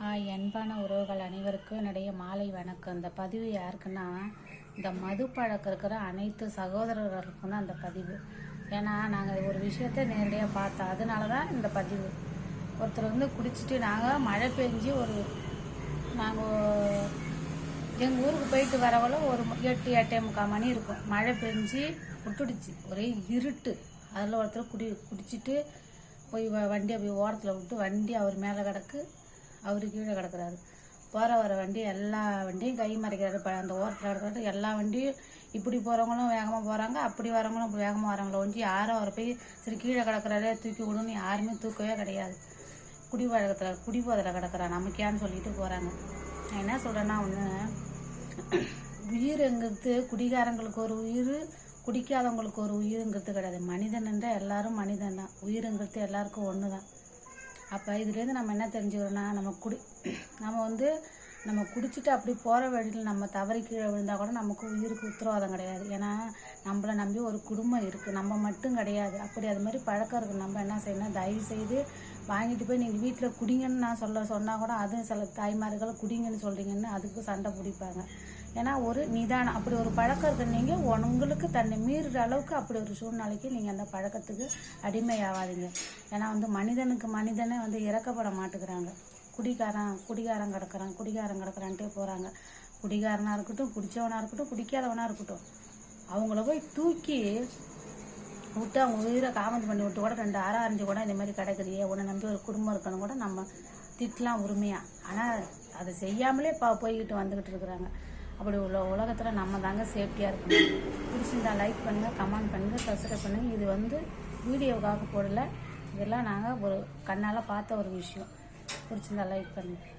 ஆஹ் அன்பான உறவுகள் அனைவருக்கும் என்னுடைய மாலை வணக்கம். இந்த பதிவு யாருக்குன்னா இந்த மது பழக்கம் இருக்கிற அனைத்து சகோதரர்களுக்கும் தான் அந்த பதிவு. ஏன்னா நாங்கள் ஒரு விஷயத்த நேரடியாக பார்த்தோம் அதனால தான் இந்த பதிவு. ஒருத்தர் வந்து குடிச்சிட்டு நாங்கள் மழை பெஞ்சு ஒரு நாங்கள் எங்கள் ஊருக்கு போயிட்டு வரவளோ ஒரு எட்டு எட்டே முக்கால் மணி இருக்கும். மழை பெஞ்சு விட்டுடுச்சு. ஒரே இருட்டு. அதில் ஒருத்தர் குடி குடிச்சிட்டு போய் வ- வண்டியை போய் ஓரத்தில் விட்டு வண்டி அவர் மேலே கிடக்கு. அவர் கீழே கிடக்குறாரு. போகிற வர வண்டி எல்லா வண்டியும் கை மறைக்கிறாரு. இப்போ அந்த ஓரத்தில் கிடக்கிறது எல்லா வண்டியும் இப்படி போகிறவங்களும் வேகமாக போகிறாங்க அப்படி வரவங்களும் இப்படி வேகமாக வராங்களோ ஒஞ்சி யாரும் அவரை போய் சரி கீழே கிடக்குறாரே தூக்கி விடுன்னு யாருமே தூக்கவே கிடையாது. குடி வழக்கத்தில் குடி போதில் கிடக்குறா நமக்கேன்னு சொல்லிட்டு போகிறாங்க நான் என்ன சொல்கிறேன்னா ஒன்று உயிருங்கிறது குடிகாரங்களுக்கு ஒரு உயிர் குடிக்காதவங்களுக்கு ஒரு உயிருங்கிறது கிடையாது. மனிதன் எல்லாரும் மனிதன் தான். உயிருங்கிறது எல்லாருக்கும் ஒன்று தான் அப்போ இதுலேருந்து நம்ம என்ன தெரிஞ்சுக்கிறோன்னா நம்ம குடி நம்ம வந்து நம்ம குடிச்சிட்டு அப்படி போகிற வழியில் நம்ம தவறி கீழே விழுந்தால் கூட நமக்கு உயிருக்கு உத்தரவாதம் கிடையாது. ஏன்னா நம்மளை நம்பி ஒரு குடும்பம் இருக்குது நம்ம மட்டும் கிடையாது. அப்படி அது மாதிரி பழக்கம் இருக்குது நம்ம என்ன செய்யணும் தயவு செய்து வாங்கிட்டு போய் நீங்கள் வீட்டில் குடிங்கன்னு நான் சொல்ல சொன்னால் கூட அதுவும் சில தாய்மார்கள் குடிங்கன்னு சொல்கிறீங்கன்னு அதுக்கு சண்டை பிடிப்பாங்க. ஏன்னா ஒரு நிதானம் அப்படி ஒரு பழக்கம் இருக்கு நீங்கள் உங்களுக்கு தன்னை மீறுற அளவுக்கு அப்படி ஒரு சூழ்நிலைக்கு நீங்கள் அந்த பழக்கத்துக்கு அடிமையாகாதீங்க. ஏன்னா வந்து மனிதனுக்கு மனிதனே வந்து இறக்கப்பட மாட்டுக்கிறாங்க குடிகாரன் குடிகாரன் கிடக்கிறான் குடிகாரன் கிடக்கிறான்ட்டே போகிறாங்க குடிகாரனாக இருக்கட்டும் குடிச்சவனாக இருக்கட்டும் குடிக்காதவனாக இருக்கட்டும். அவங்கள போய் தூக்கி விட்டு அவங்க உயிரை காமந்து பண்ணி விட்டு கூட ரெண்டு அரை அரைஞ்சு கூட இந்த மாதிரி கிடைக்கிறியே உன்னை நம்பி ஒரு குடும்பம் இருக்கணும் கூட நம்ம திட்டலாம் உரிமையாக ஆனால் அதை செய்யாமலே பா போய்கிட்டு வந்துக்கிட்டு இருக்கிறாங்க. அப்படி உள்ள உலகத்தில் நம்ம தாங்க சேஃப்டியாக இருக்கணும். பிடிச்சிருந்தா லைக் பண்ணுங்கள் கமெண்ட் பண்ணுங்கள் சப்ஸ்கிரைப் பண்ணுங்கள் இது வந்து வீடியோவுக்காக போடல. இதெல்லாம் நாங்கள் ஒரு கண்ணால் பார்த்த ஒரு விஷயம். பிடிச்சிருந்தா லைக் பண்ணுங்கள்